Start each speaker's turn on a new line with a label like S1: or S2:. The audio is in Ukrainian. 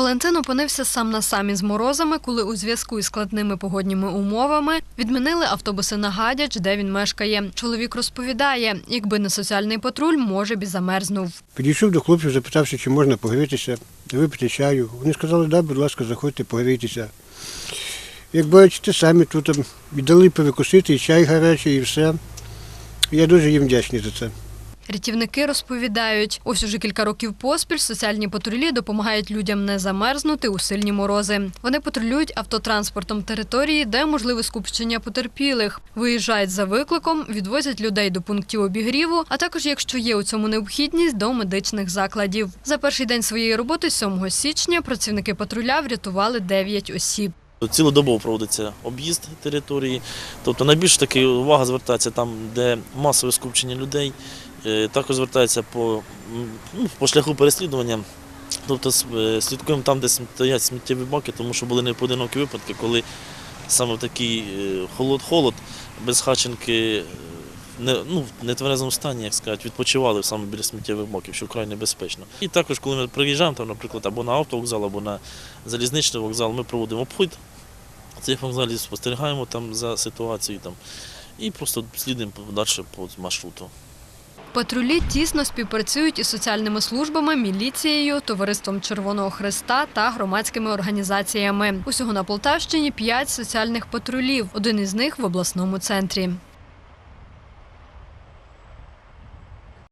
S1: Валентин опинився сам на самі з морозами, коли у зв'язку із складними погодніми умовами відмінили автобуси на Гадяч, де він мешкає. Чоловік розповідає, якби не соціальний патруль, може б і замерзнув.
S2: Підійшов до хлопців, запитався, чи можна погрітися, випити чаю. Вони сказали, да, будь ласка, заходьте, погрійтеся. Як бачите, самі тут ем, віддали перекусити, і чай гарячий, і все. Я дуже їм вдячний за це.
S1: Рятівники розповідають, ось уже кілька років поспіль соціальні патрулі допомагають людям не замерзнути у сильні морози. Вони патрулюють автотранспортом території, де можливе скупчення потерпілих. Виїжджають за викликом, відвозять людей до пунктів обігріву, а також, якщо є у цьому необхідність, до медичних закладів. За перший день своєї роботи, 7 січня, працівники патруля врятували 9 осіб.
S3: Цілодобово проводиться об'їзд території, тобто найбільш таки увага звертається там, де масове скупчення людей. Е, Також звертається по, ну, по шляху переслідування. Тобто е, слідкуємо там, де стоять сміттєві баки, тому що були непоодинокі випадки, коли саме в такий е, холод-холод без хаченки е, не, ну, в нетверезому стані, як сказати, відпочивали саме біля сміттєвих баків, що вкрай небезпечно. І також, коли ми приїжджаємо, там, наприклад, або на автовокзал, або на залізничний вокзал, ми проводимо обхід цих взагалі спостерігаємо там за ситуацією там, і просто слідуємо далі по маршруту.
S1: Патрулі тісно співпрацюють із соціальними службами, міліцією, товариством Червоного Христа та громадськими організаціями. Усього на Полтавщині п'ять соціальних патрулів. Один із них в обласному центрі.